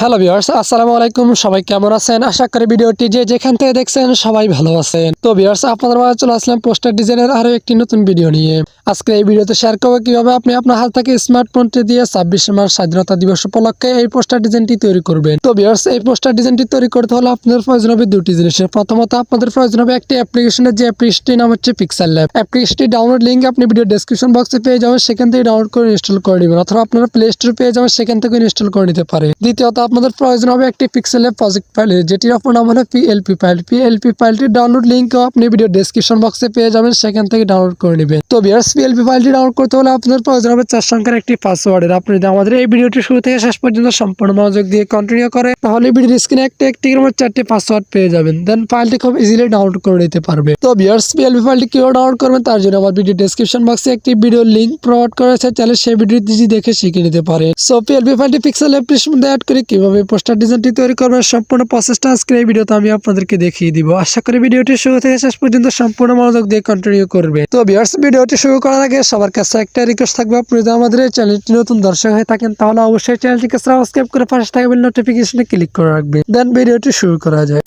Hello viewers আসসালামু আলাইকুম। সবাই কেমন আছেন? আশা করি ভিডিওটি যে যেখান থেকে দেখছেন সবাই ভালো আছেন। তো ভিউয়ার্স আপনাদের মাঝে চলে আসলাম পোস্টার ডিজাইনের আরও একটি নতুন ভিডিও নিয়ে। আজকে এই ভিডিওতে শেয়ার করব কীভাবে আপনি আপনার হাত থেকে স্মার্টফোনটি দিয়ে ছাব্বিশে মার্চ স্বাধীনতা দিবস উপলক্ষে এই পোস্টার ডিজাইনটি তৈরি করবেন। তো ভিউয়ার্স এই পোস্টার ডিজাইনটি তৈরি করতে হলে আপনাদের প্রয়োজন হবে দুটি জিনিসের। প্রথমত, আপনাদের প্রয়োজন হবে একটি অ্যাপ্লিকেশনের যে অ্যাপ্লিকেশনটির নাম হচ্ছে পিক্সেল ল্যাব অ্যাপ্লিকেশনটি ডাউনলোড লিঙ্ক আপনি ভিডিও ডেসক্রিপশন বক্সে পেয়ে যাবেন। সেখান থেকে ডাউনলোড করে ইনস্টল করে নেবেন, অথবা আপনারা প্লে স্টোর পেয়ে যাবেন, সেখান থেকে ইনস্টল করে নিতে পারে দ্বিতীয়ত আপনাদের প্রয়োজন হবে একটি পিক্সেলের প্রজেক্ট ফাইল যেটির অপর নাম হলো পিএলপি ফাইল পিএলপি ফাইলটির ডাউনলোড লিঙ্কও আপনি ভিডিও ডেসক্রিপশন বক্সে পেয়ে যাবেন, সেখান থেকে ডাউনলোড করে নেবেন। তো বিয়ার্স পিএলপি ফাইলটি ডাউনলোড করতে হলে আপনাদের প্রয়োজন হবে চার সংখ্যার একটি পাসওয়ার্ডের আপনি যদি আমাদের এই ভিডিওটি শুরু থেকে শেষ পর্যন্ত সম্পূর্ণ মনোযোগ দিয়ে কন্টিনিউ করে, তাহলে ভিডিওর স্ক্রিনে একটা একটি করে চারটি পাসওয়ার্ড পেয়ে যাবেন। দেন ফাইলটি খুব ইজিলি ডাউনলোড করে নিতে পারবে। তো বিয়ার্স পিএলপি ফাইলটি কীভাবে ডাউনলোড করবেন, তার জন্য আমার ভিডিও ডেসক্রিপশন বক্সে একটি ভিডিও লিঙ্ক প্রোভাইড করেছে তাহলে সেই ভিডিওটি দেখে শিখে নিতে পারে। সো পিএলপি ফাইলটি পিক্সেল অ্যাপ্লিকেশন মধ্যে অ্যাড করে কীভাবে পোস্টার ডিজাইনটি তৈরি করবেন, সম্পূর্ণ প্রসেসটা আজকের এই ভিডিওতে আমি আপনাদেরকে দেখিয়ে দিব। আশা করি ভিডিওটি শুরু থেকে শেষ পর্যন্ত সম্পূর্ণ মনোযোগ দিয়ে কন্টিনিউ করবে। তো ভিউয়ার্স ভিডিওটি শুরু করার আগে সবার কাছে একটা রিকোয়েস্ট থাকবে। আপনি যদি আমাদের এই চ্যানেলটি নতুন দর্শক হয়ে থাকেন, তাহলে অবশ্যই চ্যানেলটিকে সাবস্ক্রাইব করে পাশে থাকবেন নোটিফিকেশনে ক্লিক করে রাখবেন। দেন ভিডিওটি শুরু করা যায়।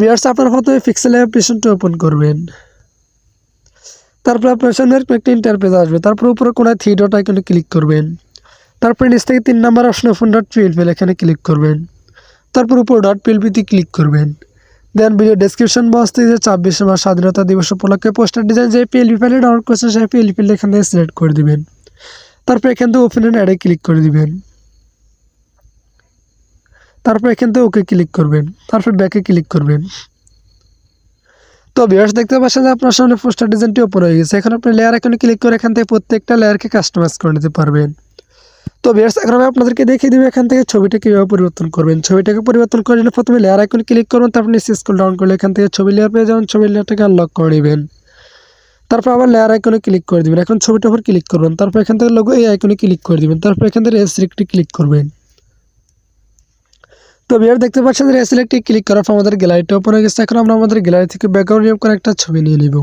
ভিউয়ার্স আপনার প্রথমে পিক্সেল অ্যাপ্লিকেশনটি ওপেন করবেন। তারপর আপনার সামনে একটি ইন্টারপেজ আসবে। তারপর উপরে কোনায় থ্রি ডট আইকনে ক্লিক করবেন। তারপর নিচ থেকে তিন number option open dot PLP এখানে ক্লিক করবেন। তারপর উপর ডট পিএলপিতে ক্লিক করবেন। দেন ভিডিও ডেসক্রিপশন বক্স থেকে যে ছাব্বিশে মাস স্বাধীনতা দিবস উপলক্ষে পোস্টার ডিজাইন যে পিএলপি ফাইলে ডাউনলোড করছেন, সেই পিএলপি ফাইল এখান সিলেক্ট করে দিবেন। তারপর এখান থেকে ওপেন অ্যান্ড অ্যাডে ক্লিক করে দিবেন। তারপর এখান থেকে ওকে ক্লিক করবেন। তারপর ব্যাকে ক্লিক করবেন। তো ভিউয়ার্স দেখতে পাচ্ছেন যে আপনার সামনে পোস্টার ডিজাইনটি ওপেন হয়ে গেছে। এখন আপনি লেয়ার এখানে ক্লিক করে এখান থেকে প্রত্যেকটা লেয়ারকে কাস্টমাইজ করে নিতে পারবেন। তো ভিউয়ার্স এখন আমি আপনাদেরকে দেখিয়ে দিব এখান থেকে ছবিটা কীভাবে পরিবর্তন করবেন। ছবিটাকে পরিবর্তন করে জন্য প্রথমে লেয়ার আইকনে ক্লিক করুন, তারপর নিচে স্কুল ডাউন করলে এখান থেকে ছবি লেয়ার পেয়ে যাবেন, ছবি লেয়ারটাকে আনলক করে নেবেন। তারপর আবার লেয়ার আইকনে ক্লিক করে দিবেন। এখন ছবিটার উপর ক্লিক করবেন, তারপর এখান থেকে লোগো এই আইকনে ক্লিক করে দিবেন, তারপর এখান থেকে রেসিলেক্টে ক্লিক করবেন। তো বিয়ার দেখতে পাচ্ছেন যে সিলেক্টে ক্লিক করার পর আমাদের গ্যালারিটা ওপেন হয়ে গেছে। এখন আমরা আমাদের গ্যালারি থেকে ব্যাকগ্রাউন্ড রিমুভ করে একটা ছবি নিয়ে নিব।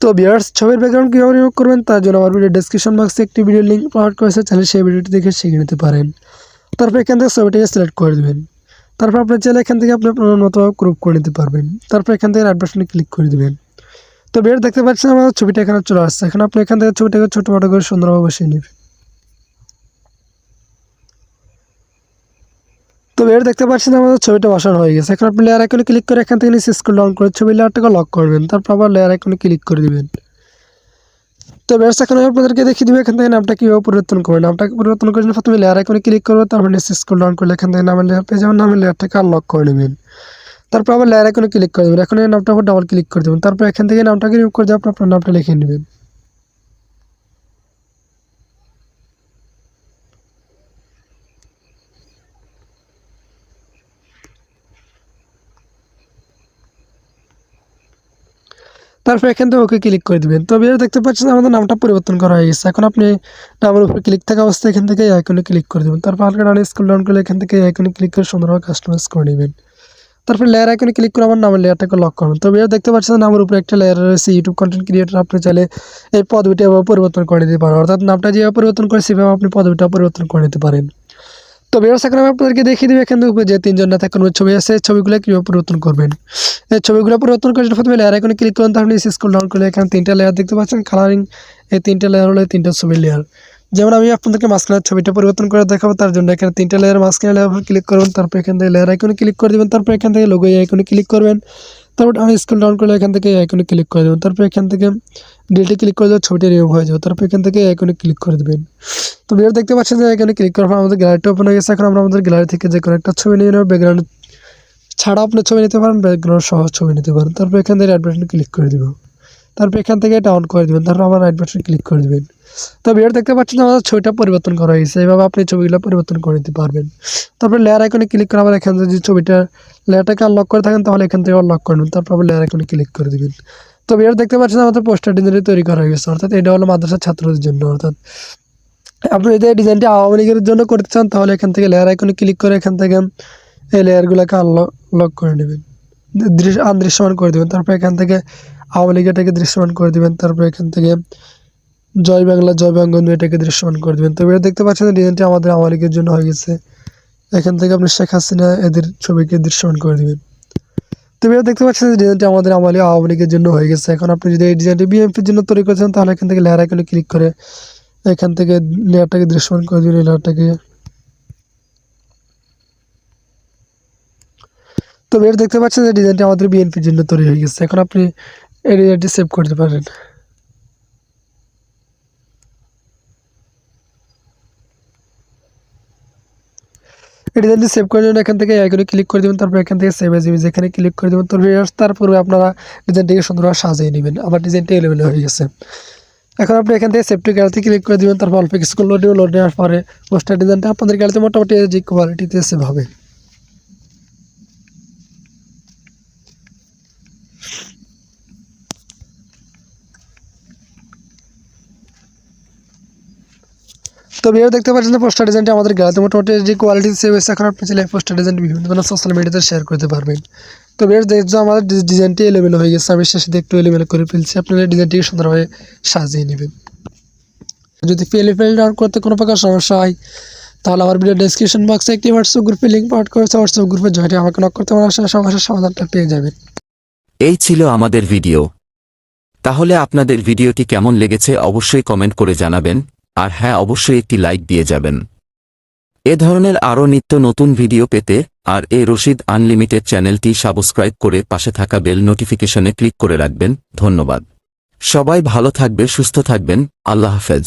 তো বিয়ার্স ছবির ব্যাকগ্রাউন্ড কীভাবে রিমুভ করবেন তার জন্য আমার ভিডিও ডেসক্রিপশন বক্সে একটি ভিডিও লিঙ্ক প্রোভাইড করেছে, চাইলে সেই ভিডিওটি দেখে শিখে নিতে পারেন। তারপর এখান থেকে ছবিটিকে সিলেক্ট করে দেবেন। তারপর আপনার চাইলে এখান থেকে আপনি আপনার মতো গ্রুপ করে নিতে পারবেন। তারপর এখান থেকে বাটনে ক্লিক করে দেবেন। তো বিয়ার দেখতে পাচ্ছেন আমার ছবিটা এখানে চলে আসছে। এখন আপনি এখান থেকে ছবিটাকে ছোটো বড়ো করে সুন্দরভাবে বসিয়ে নেবেন। তো এর দেখতে পাচ্ছেন আমাদের ছবিটা বসানো হয়ে গেছে। এখন আপনি লেয়ার আইকনে ক্লিক করে এখান থেকে নিচে স্ক্রল ডাউন করে ছবি লেয়ারটাকে লক করবেন। তারপর আবার লেয়ার আইকনে ক্লিক করে দিবেন। তো বেশ, এখন আপনাদেরকে দেখিয়ে দেবো এখান থেকে নামটা কীভাবে পরিবর্তন করবেন। নামটাকে পরিবর্তন করার জন্য প্রথমে লেয়ার আইকনে ক্লিক করব, তারপর নিচে স্ক্রল ডাউন করলে এখান থেকে নামের লেয়ার পেয়ে যাবেন। নামের লেয়ারটাকে আনলক করে নেবেন। তারপর আবার লেয়ার আইকনে ক্লিক করে দেবেন। এখন এই নামটার উপর ডাবল ক্লিক করে দেবেন। তারপর এখান থেকে নামটাকে রিমুভ করে দিয়ে আপনি আপনার নামটা লিখে নেবেন। তারপর এখান থেকে ওকে ক্লিক করে দিবেন। তবে এর দেখতে পাচ্ছেন আমাদের নামটা পরিবর্তন করা হয়ে গেছে। এখন আপনি নামের উপর ক্লিক থাকা অবস্থায় এখান থেকে আইকনে ক্লিক করে দেবেন। তারপর হালকা ডাউন স্কুল ডাউন করলে এখান থেকে আইকনে ক্লিক করে সুন্দরভাবে কাস্টমাইজ করে নেবেন। তারপর লেয়ার আইকনে ক্লিক করে আমার নামের লেয়ারটাকে লক করবেন তবে এর দেখতে পাচ্ছেন নামের উপরে একটা লেয়ার রয়েছে ইউটিউব কন্টেন্ট ক্রিয়েটার আপনি চাইলে এই পদবিটা পরিবর্তন করে নিতে পারেন। অর্থাৎ নামটা যেভাবে পরিবর্তন করে সেভাবে আপনি পদবিটা পরিবর্তন করে নিতে পারেন। তো বিয়ার্স এখন আমি আপনাদেরকে দেখিয়ে দেবো এখান থেকে যে তিনজন নেতা কোনো ছবি আছে। ছবিগুলো কীভাবে পরিবর্তন করবেন? এই ছবিগুলো পরিবর্তন করার জন্য প্রথমে লেয়ার আইকনে ক্লিক করুন তারপরে নিচে স্ক্রল ডাউন করলে এখানে তিনটা লেয়ার দেখতে পাচ্ছেন কালারিং এই তিনটা লেয়ার হলো তিনটা ছবির লেয়ার যেমন আমি আপনাদেরকে মাঝখানের ছবিটা পরিবর্তন করে দেখাবো, তার জন্য এখানে তিনটা লেয়ার মাঝখানে লেয়ার ক্লিক করবেন, তারপর এখান থেকে লেয়ার আইকনে ক্লিক করে দেবেন, তারপর এখান থেকে লোগো আইকনে ক্লিক করবেন। তারপর আমি স্ক্রল ডাউন করলে এখান থেকে আইকনে ক্লিক করে দেবেন তারপর এখান থেকে ডিলটে ক্লিক করে দেবেন ছবিটা রিমুভ হয়ে যাবে। তারপর এখান থেকে আইকনে ক্লিক করে দেবেন। তো ভিডিও দেখতে পাচ্ছেন যে এখানে ক্লিক করার পর আমাদের গ্যালারিটা ওপেন হয়ে গেছে। এখন আমরা আমাদের গ্যালারি থেকে যে কোনো একটা ছবি নিয়ে নেব। ব্যাকগ্রাউন্ড ছাড়া আপনি ছবি নিতে পারেন ব্যাকগ্রাউন্ড সহ ছবি নিতে পারেন। তারপর এখান থেকে রাইট ক্লিক করে দিব। তারপর এখান থেকে এটা অন করে দেবেন। তারপর আবার রাইট ক্লিক করে দেবেন। তো ভিডিও দেখতে পাচ্ছেন আমাদের ছবিটা পরিবর্তন করা হয়েছে এইভাবে আপনি ছবিগুলো পরিবর্তন করে নিতে পারবেন। তারপর লেয়ার আইকনে ক্লিক করে আবার এখান থেকে যদি ছবিটা লেয়ারটাকে আনলক করে থাকেন, তাহলে এখান থেকে আনলক করে নেবেন। তারপর আবার লেয়ার আইকনে ক্লিক করে দেবেন। তো ভিডিও দেখতে পাচ্ছেন আমাদের পোস্টার ডিজাইনটি তৈরি করা হয়ে গেছে। অর্থাৎ এটা হলো মাদ্রাসার ছাত্রদের জন্য, অর্থাৎ আপনি যদি এই ডিজাইনটি আওয়ামী লীগের জন্য করতে চান, তাহলে এখান থেকে লেয়ার আইকনে ক্লিক করে এখান থেকে এই লেয়ারগুলোকে আনলক লক করে নেবেন। দৃশ্য আনদৃশ্যমান করে দেবেন। তারপর এখান থেকে আওয়ামী লীগ এটাকে দৃশ্যমান করে দেবেন। তারপর এখান থেকে জয় বাংলা, জয় বঙ্গবন্ধু এটাকে দৃশ্যমান করে দেবেন। তো এটা দেখতে পাচ্ছেন ডিজাইনটি আমাদের আওয়ামী লীগের জন্য হয়ে গেছে। এখান থেকে আপনি শেখ হাসিনা এদের ছবিকে দৃশ্যমান করে দেবেন। তো এবার দেখতে পাচ্ছেন যে ডিজাইনটি আমাদের আমালি আওয়ামী লীগের জন্য হয়ে গেছে। এখন আপনি যদি এই ডিজাইনটি বিএনপির জন্য তৈরি করেছেন, তাহলে এখান থেকে লেয়ার আইকনে ক্লিক করে এখান থেকে লেয়ারটাকে দৃশ্যমান করে দিবেন লেয়ারটাকে। তো বের দেখতে পাচ্ছেন যে ডিজাইনটি আমাদের বিএনপির জন্য তৈরি হয়ে গেছে। এখন আপনি এই ডিজাইনটি সেভ করতে পারেন। এই যদি সেভ করার জন্য এখান থেকে আইকনে ক্লিক করে দেবেন, তারপর এখান থেকে সেভ এজ ইমেজ এখানে ক্লিক করে দেবেন, তারপরে তারপরে আপনারা ডিজাইনটিকে সুন্দরভাবে সাজিয়ে নেবেন। আমার ডিজাইনটি এলোমেলো হয়ে গেছে। এখন আপনি এখান থেকে সেফটি গ্যালারিতে ক্লিক করে দেবেন, তারপর অল্প স্কুল লোড লোড নেওয়ার পরে পোস্টার ডিজাইনটা আপনাদের গ্যালারিতে মোটামুটি যে কোয়ালিটিতে সেভ হবে। তো ভিডিও দেখতে পাচ্ছেন যে পোস্টার ডিজাইনটা আমাদের গ্যালারিতে মোটামুটি যে কোয়ালিটি সেভ হয়েছে এখন আপনি চাইলে পোস্টার ডিজাইন বিভিন্ন ধরনের সোশ্যাল মিডিয়াতে শেয়ার করতে পারবেন। তো বেশ দেখছ আমাদের ডিজাইনটি এলোমেলো হয়ে গেছে। আমি শেষে একটু এলোমেলো করে ফেলছি। আপনারা ডিজাইনটিকে সুন্দরভাবে সাজিয়ে নেবেন। যদি ফেলে ফেল ডাউন করতে কোনো প্রকার সমস্যা হয়, তাহলে আমার ভিডিও ডেসক্রিপশন বক্সে একটি হোয়াটসঅ্যাপ গ্রুপে লিঙ্ক পাওয়ার করেছে হোয়াটসঅ্যাপ গ্রুপে জয়েন্টে আমাকে নক করতে পারার সমস্যার সমাধানটা পেয়ে যাবেন। এই ছিল আমাদের ভিডিও তাহলে আপনাদের ভিডিওটি কেমন লেগেছে অবশ্যই কমেন্ট করে জানাবেন। আর হ্যাঁ অবশ্যই একটি লাইক দিয়ে যাবেন। এ ধরনের আরও নিত্য নতুন ভিডিও পেতে আর এ রশিদ আনলিমিটেড চ্যানেলটি সাবস্ক্রাইব করে পাশে থাকা বেল নোটিফিকেশনে ক্লিক করে রাখবেন। ধন্যবাদ। সবাই ভালো থাকবে, সুস্থ থাকবেন। আল্লাহ হাফেজ।